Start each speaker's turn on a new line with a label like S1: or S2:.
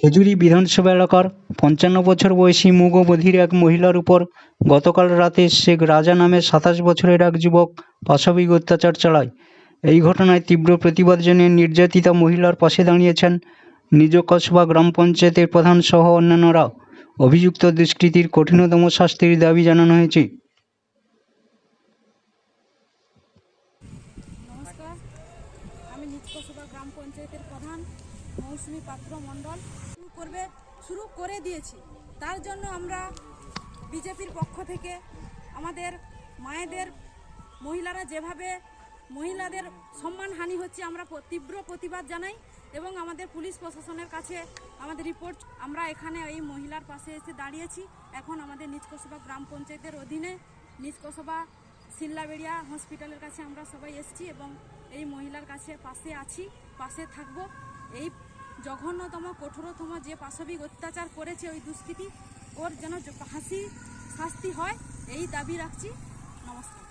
S1: খেজুরি বিধানসভা এলাকার পঞ্চান্ন বছর বয়সী মুগো বধির এক মহিলার উপর গতকাল রাতে শেখ রাজা নামে সাতাশ বছরের এক যুবক পাশবিক অত্যাচার চালায়। এই ঘটনায় তীব্র প্রতিবাদ জানিয়ে নির্যাতিতা মহিলার পাশে দাঁড়িয়েছেন নিজ কসবা গ্রাম পঞ্চায়েতের প্রধান সহ অন্যান্যরা। অভিযুক্ত দুষ্কৃতীর কঠিনতম শাস্তির দাবি জানানো হয়েছে।
S2: আমি নিচকসবা গ্রাম পঞ্চায়েতের প্রধান মৌসুমী পাত্র মণ্ডল শুরু করবে, শুরু করে দিয়েছি। তার জন্য আমরা বিজেপির পক্ষ থেকে আমাদের মায়েদের, মহিলারা যেভাবে মহিলাদের সম্মানহানি হচ্ছে, আমরা তীব্র প্রতিবাদ জানাই এবং আমাদের পুলিশ প্রশাসনের কাছে আমাদের রিপোর্ট, আমরা এখানে এই মহিলার পাশে এসে দাঁড়িয়েছি। এখন আমাদের নিচকসবা গ্রাম পঞ্চায়েতের অধীনে নিচকসবা সিল্লাবেড়িয়া হসপিটালের কাছে আমরা সবাই এসেছি এবং এই মহিলার কাছে পাশে আছি, পাশে থাকব। এই জঘন্যতম, কঠোরতম যে পাশবিক অত্যাচার করেছে ওই দুষ্কৃতি ওর যেন হাসি, শাস্তি হয়, এই দাবি রাখছি। নমস্কার।